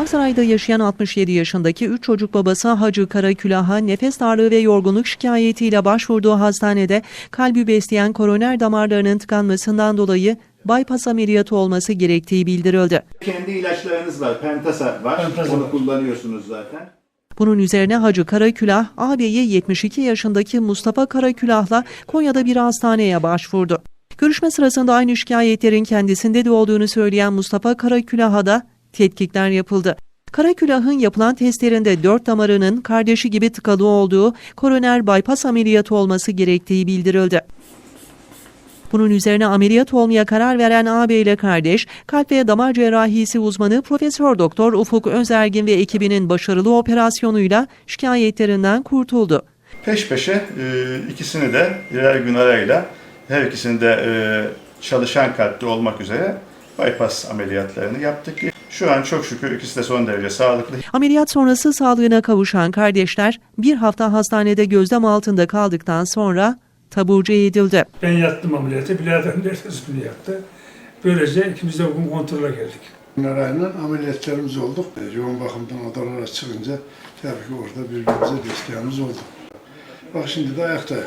Aksaray'da yaşayan 67 yaşındaki 3 çocuk babası Hacı Karakülah'a nefes darlığı ve yorgunluk şikayetiyle başvurduğu hastanede kalbi besleyen koroner damarlarının tıkanmasından dolayı bypass ameliyatı olması gerektiği bildirildi. Kendi ilaçlarınız var. Pentasa var. Pentasa Onu var. kullanıyorsunuz zaten. Bunun üzerine Hacı Karakülah, ağabeyi 72 yaşındaki Mustafa Karakülah'la Konya'da bir hastaneye başvurdu. Görüşme sırasında aynı şikayetlerin kendisinde de olduğunu söyleyen Mustafa Karakülah'a da tetkikler yapıldı. Karakülah'ın yapılan testlerinde dört damarının kardeşi gibi tıkalı olduğu koroner bypass ameliyatı olması gerektiği bildirildi. Bunun üzerine ameliyat olmaya karar veren ağabeyle kardeş, kalp ve damar cerrahisi uzmanı Profesör Doktor Ufuk Özergin ve ekibinin başarılı operasyonuyla şikayetlerinden kurtuldu. Peş peşe e, ikisini de birer gün arayla her ikisini de e, çalışan kalpte olmak üzere bypass ameliyatlarını yaptık. Şu an çok şükür ikisi de son derece sağlıklı. Ameliyat sonrası sağlığına kavuşan kardeşler bir hafta hastanede gözlem altında kaldıktan sonra taburcu edildi. Ben yattım ameliyata, biraderim de ertesi günü yattı. Böylece ikimiz de bugün kontrole geldik. Arayla ameliyatlarımız olduk. E, Yoğun bakımdan odalara çıkınca tabii ki orada birbirimize desteğimiz oldu. Bak şimdi de ayaktayız.